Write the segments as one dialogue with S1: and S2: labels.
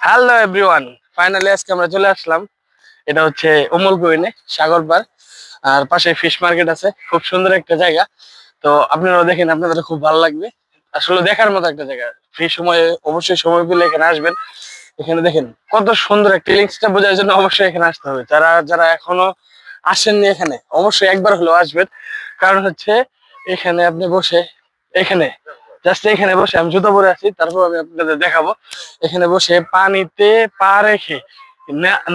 S1: Hello everyone finally আজকে আমরা চলে আসলাম। এটা হচ্ছে উমল কুইনে, সাগর পার। আর পাশে ফিশ মার্কেট আছে। খুব সুন্দর একটা জায়গা। তো আপনারাও দেখেন, আপনাদের খুব ভালো লাগবে। আসলে দেখার মতো একটা জায়গা। ফ্রি সময়ে অবশ্যই সময় পেলে এখানে আসবেন। এখানে দেখেন, কত সুন্দর একটা ফিলিংসটা বোঝার জন্য অবশ্যই এখানে আসতে হবে। যারা যারা এখনও আসেননি এখানে, অবশ্যই একবার হলেও আসবেন। কারণ হচ্ছে, এখানে আপনি বসে, এখানে জাস্ট এখানে বসে আমি জুতো পরে আছি তারপর আমি আপনাদের দেখাবো। এখানে বসে পানিতে পা রেখে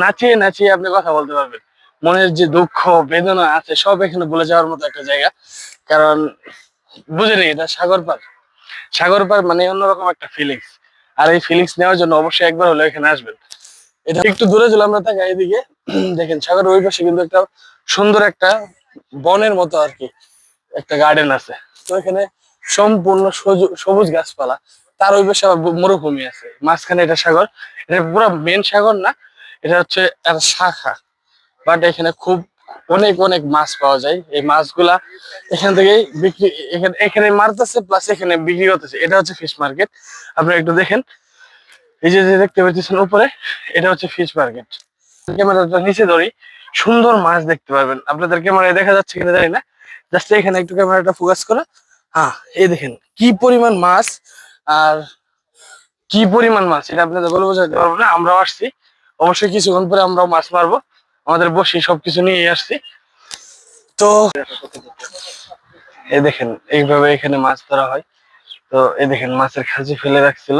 S1: নাচিয়ে নাচিয়ে আপনি কথা বলতে পারবেন। মনের যে দুঃখ, বেদনা আছে, সব এখানে বলে যাওয়ার মতো একটা জায়গা। কারণ বুঝেনি এটা সাগর পার। সাগর পার মানে অন্যরকম একটা ফিলিংস আর এই ফিলিংস নেওয়ার জন্য অবশ্যই একবার হলে এখানে আসবেন। এটা একটু দূরে ছিল আমরা তাকে এদিকে। দেখেন সাগরের ওই পাশে কিন্তু একটা সুন্দর একটা বনের মতো আর কি, একটা গার্ডেন আছে। তো এখানে সম্পূর্ণ সবুজ গাছপালা। তার ওই পাশে মরুভূমি আছে। মাঝখানে এটা সাগর। এটা পুরো মেন সাগর না, এটা হচ্ছে একটা শাখা। বাট এখানে খুব অনেক অনেক মাছ পাওয়া যায়। এই মাছগুলা এখান থেকেই বিক্রি, এখানে এখানে মারতেছে প্লাস এখানে বিক্রি করতেছে। এটা হচ্ছে ফিশ মার্কেট আপনারা একটু দেখেন। এই যে যে দেখতে পাচ্ছেন উপরে, এটা হচ্ছে ফিশ মার্কেট ক্যামেরাটা নিচে ধরি। সুন্দর মাছ দেখতে পারবেন আপনাদের ক্যামেরায় দেখা যাচ্ছে কিনা জানি না। জাস্ট এখানে একটু ক্যামেরাটা ফোকাস করে। হ্যাঁ এই দেখেন, কি পরিমাণ মাছ আর কি পরিমাণ মাছ, এটা আপনাদের বলে বোঝাতে পারব না, আমরাও আসছি। অবশ্যই কিছুক্ষণ পরে আমরাও মাছ মারবো। আমাদের বসে সবকিছু নিয়ে আসছি। তো এই দেখেন, এইভাবে এখানে মাছ ধরা হয়। তো এই দেখেন, মাছের খাঁচি ফেলে রাখছিল।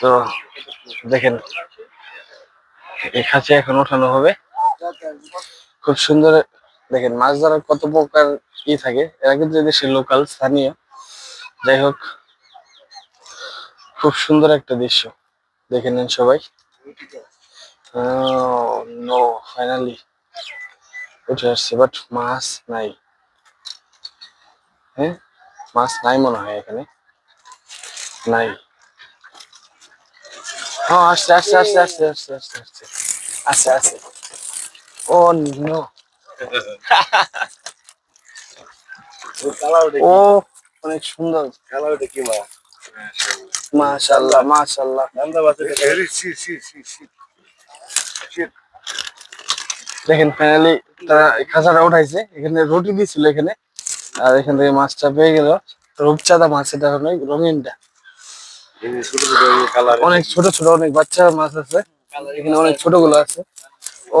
S1: তো দেখেন, এই খাঁচি এখন ওঠানো হবে। খুব সুন্দর, দেখেন, মাছ ধরার কত প্রকার ই থাকে। এরা কিন্তু এদেশের লোকাল স্থানীয়। যাই হোক, খুব সুন্দর একটা দৃশ্য। দেখে নেন সবাই। নো ফাইনালি উঠে আসছে বাট মাছ নাই। হ্যাঁ? মাছ নাই মনে হয় এখানে। নাই। ও আসছে আসছে আসছে আসছে আসছে আসছে আসছে আসছে। আসছে ও নো ও অনেক সুন্দর।
S2: কালারটা কি মা। সি সি
S1: দেখেন ফাইনালি তারা খাঁচাটা উঠাইছে। এখানে রুটি দিয়েছিল এখানে। আর এখান থেকে মাছটা পেয়ে গেল। রূপচাঁদা মাছ এটা হলো রঙিনটা।
S2: ছোট ছোট কালার।
S1: অনেক ছোট ছোট অনেক বাচ্চা মাছ আছে। এখানে অনেক ছোটগুলো আছে। ও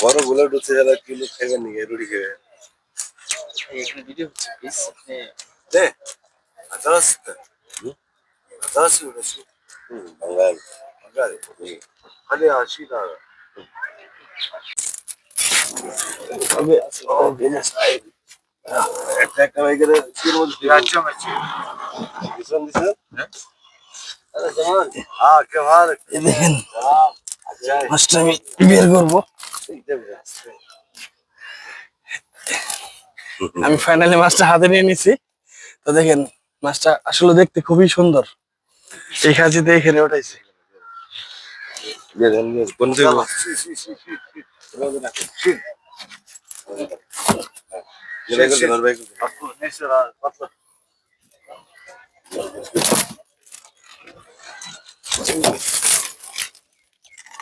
S2: বড়গুলো ঢুকছে যারা কিলো খাইবেন নাকি রুটি খাবে
S3: এখানে ভিডিও হচ্ছে প্লিজ আপনি
S2: নে আদাসতে আদাসি উড়াসি হুম বাঙাল বাঙাল আরে আশি টাকা अबे अबे ना साइड अटैक वगैरह फिर वो अच्छा मैच दिसन दिसन अरे
S1: जमान हाँ
S2: क्या हाल है देखिए
S1: মাছটা আমি বের করব। আমি ফাইনালি মাছটা হাতে নিয়ে নিছি। তো দেখেন, মাছটা আসলে দেখতে খুবই সুন্দর। এই খাঁচিতে এখানে উঠাইছে
S2: কোন
S1: আহ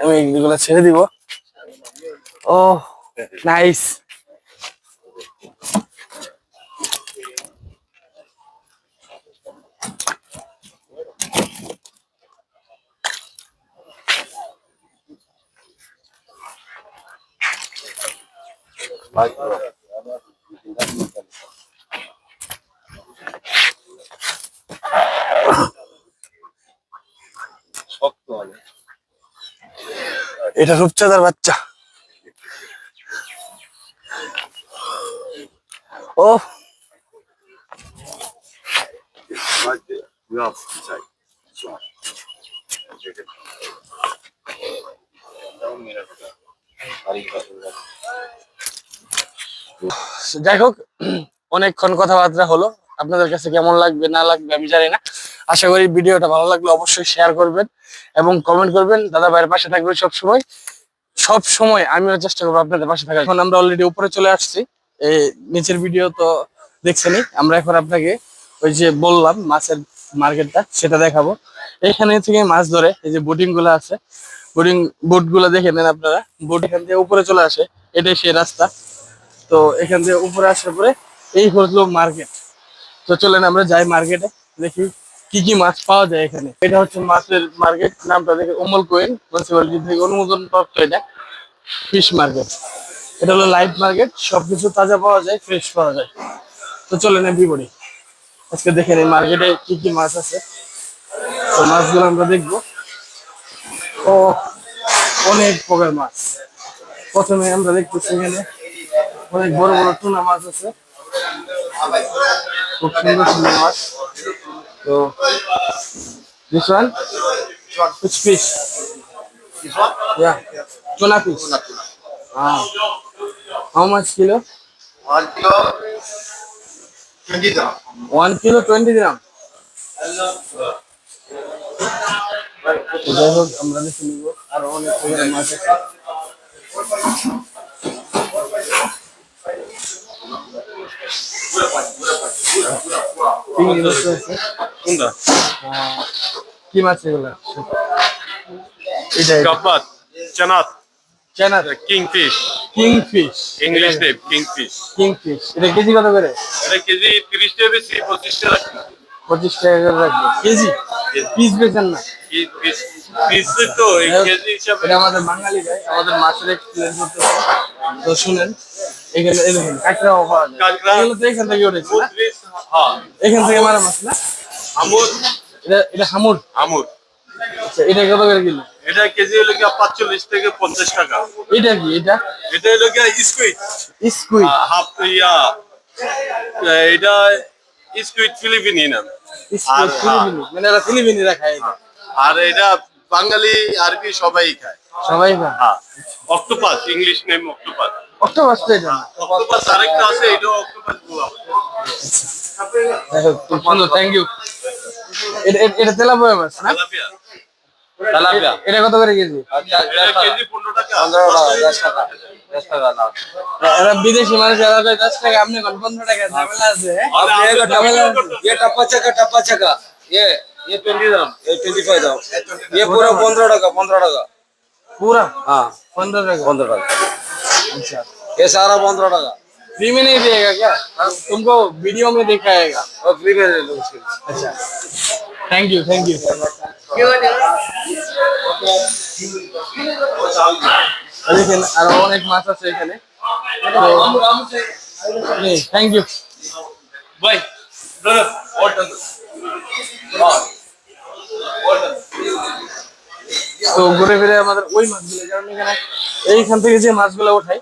S1: আমি এগুলো ছেড়ে দিব ও নাইস
S2: Like,
S1: এটা রূপচাঁদার বাচ্চা। ও। যাই হোক, অনেকক্ষণ কথাবার্তা হলো। আপনাদের কাছে কেমন লাগবে, না লাগবে, আমি জানি না। আশা করি ভিডিওটা ভালো লাগলে অবশ্যই শেয়ার করবেন এবং কমেন্ট করবেন। দাদা ভাইয়ের পাশে থাকবেন সব সময় সব সময় আমিও চেষ্টা করব আপনাদের পাশে থাকার। এখন আমরা অলরেডি উপরে চলে আসছি। এই নিচের ভিডিও তো দেখছেনই। আমরা এখন আপনাকে ওই যে বললাম মাছের মার্কেটটা সেটা দেখাবো। এখানে থেকে মাছ ধরে, এই যে বোটিংগুলো আছে। বোটিং বোটগুলো দেখে নেন আপনারা। বোট এখান থেকে উপরে চলে আসে। এটাই সেই রাস্তা। তো এখান থেকে উপরে আসার পরে এই হলো মার্কেট তো চলেন আমরা যাই মার্কেটে দেখি কি কি মাছ পাওয়া যায় এখানে? এটা হচ্ছে মাছের মার্কেট নামটা দেখে অমল কোয়েন মিউনিসিপালিটি থেকে অনুমোদন প্রাপ্ত এটা। ফিশ মার্কেট এটা হলো লাইভ মার্কেট সবকিছু তাজা পাওয়া যায় ফ্রেশ পাওয়া যায়। তো চলেন বিপরীত। আজকে দেখে নিই মার্কেটে কি কি মাছ আছে। তো মাছগুলো আমরা দেখব। ও, অনেক প্রকার মাছ। প্রথমে আমরা দেখতেছি এখানে অনেক বড় বড় টুনা মাছ আছে। খুব সুন্দর সুন্দর মাছ। তো this one which fish
S2: This one?
S1: yeah tuna fish ah how much kilo
S2: One kilo. Twenty dirham.
S1: one kilo 20 গ্রাম তো যাই হোক আমরা দেখে নিব আরো অনেক প্রকারের মাছ আছে চিংড়ি মাছ আছে
S4: কোনটা?
S1: কি মাছ এগুলো? এটা
S4: কাপাত চানাত।
S1: চেনা
S4: kingfish.
S1: King fish
S4: English name kingfish.
S1: King fish এটা কেজি কত করে?
S4: এটা কেজি তিরিশ টাকা বেশি পঁচিশ টাকা
S1: পঁচিশ টাকা করে রাখবে। কেজি? পিস বেচেন না।
S4: পিস? পিস তো কেজি হিসাবে।
S1: এটা আমাদের বাঙালি ভাই আমাদের মাছের এক্সপ্লেন করতেছে তো শুনেন এখানে। এখান থেকে উঠেছে
S4: হ্যাঁ।
S1: এখান থেকে মারা মাছ না?
S4: আমুর
S1: এটা এটা হামুর?
S4: আমুর
S1: আচ্ছা এটা কত করে কিলো?
S4: এটা কেজি হলো গিয়ে পাঁচচল্লিশ থেকে পঞ্চাশ টাকা।
S1: এটা কি এটা?
S4: এটা হলো গিয়ে স্কুইড।
S1: স্কুইড?
S4: হাফ ইয়া এটা স্কুইড ফিলিপিনি
S1: স্কুইড
S4: আর-
S1: ফিলিপিনি মানে এরা ফিলিপিনিরা খায় এটা।
S4: আর এটা বাঙালি আরবি সবাই খায়।
S1: সবাই খায়?
S4: হ্যাঁ octopus English name octopus.
S1: Octopus তো এটা।
S4: অক্টোপাস আরেকটা আছে এটাও অক্টোপাস বলা হয়।
S1: থ্যাংক ইউ এটা এটা- এটা তেলাপিয়া মাছ না
S4: তেলাপিয়া
S2: Tilapia.
S1: এটা কত করে কেজি
S4: এটা কেজি পনেরো টাকা
S2: পনেরো টাকা দশ টাকা দশ টাকা লাভ
S1: এরা বিদেশি মানুষ এরা কয় দশ টাকা আপনি কোন পনেরো টাকা ঝামেলা আছে হ্যাঁ?
S2: अब ये का
S1: ঝামেলা আছে।
S2: ये टप्पा चक्का टप्पा चक्का ये ये ट्वेंटी दाम ये ट्वेंटी फाइव दाम ये पूरा पंद्रह टका पंद्रह टका
S1: पूरा
S2: हाँ
S1: पंद्रह टाका
S2: पंद्रह टका
S1: अच्छा
S2: ये सारा पंद्रह टका
S1: फ्री में नहीं दिएगा क्या तुमको वीडियो में दिखाएगा
S2: और फ्री में ले लो उसके
S1: अच्छा थैंक यू थैंक यू দেখেন আরো অনেক মাছ আছে এখানে থ্যাংক ইউ
S4: ভাই ধরো অর্ডার
S1: তো ঘুরে ফিরে আমাদের ওই মাছগুলো কারণ এখানে এইখান থেকে যে মাছগুলো ওঠাই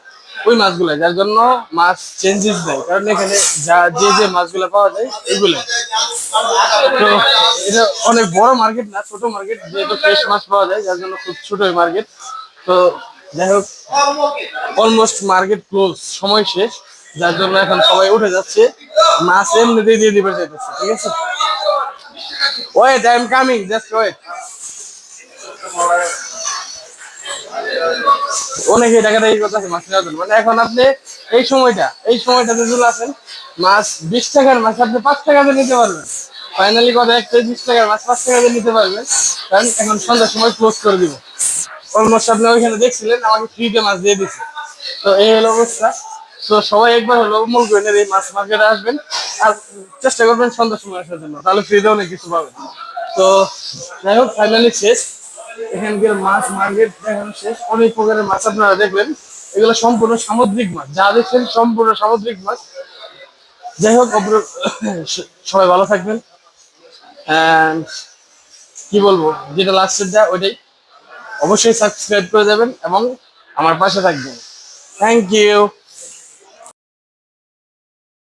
S1: ওই মাছগুলো, যার জন্য মাছ চেঞ্জেস দেয় কারণ এখানে যা, যে যে মাছগুলো পাওয়া যায়, এগুলো। তো এটা অনেক বড় মার্কেট না, ছোট মার্কেট যেহেতু ফ্রেশ মাছ পাওয়া যায়, যার জন্য খুব ছোট মার্কেট তো যাই হোক অলমোস্ট মার্কেট ক্লোজ সময় শেষ, যার জন্য এখন সবাই উঠে যাচ্ছে। মাছ এমনিতেই দিয়ে দিবে চাইতেছে, ঠিক আছে? Wait I am coming just wait অনেকে টাকা টাকা করতেছে মাছ নেওয়ার জন্য মানে এখন আপনি এই সময়টা, এই সময়টাতে চলে আসেন, মাছ বিশ টাকার মাছ, আপনি পাঁচ টাকাতে নিতে পারবেন। ফাইনালি কথা একটা বিশ টাকার মাছ, পাঁচ টাকাতে নিতে পারবেন। কারণ এখন সন্ধ্যার সময় ক্লোজ করে দিব। অলমোস্ট আপনি ওইখানে দেখছিলেন, আমাকে ফ্রিতে মাছ দিয়ে দিচ্ছে তো এই হলো অবস্থা। তো সবাই একবার হলো মূল করেন এই মাছ, মার্কেটে আসবেন। আর চেষ্টা করবেন সন্ধ্যার সময় আসার জন্য। তাহলে ফ্রিতে অনেক কিছু পাবেন। তো যাই হোক ফাইনালি শেষ। এখানকার মাছ মার্কেট দেখানো শেষ। অনেক প্রকারের মাছ আপনারা দেখবেন। এগুলো সম্পূর্ণ সামুদ্রিক মাছ। যা দেখছেন সম্পূর্ণ সামুদ্রিক মাছ। যাই হোক সবাই ভালো থাকবেন। কি বলব, যেটা লাস্টের যা ওইটাই। অবশ্যই সাবস্ক্রাইব করে দেবেন এবং আমার পাশে থাকবেন। Thank you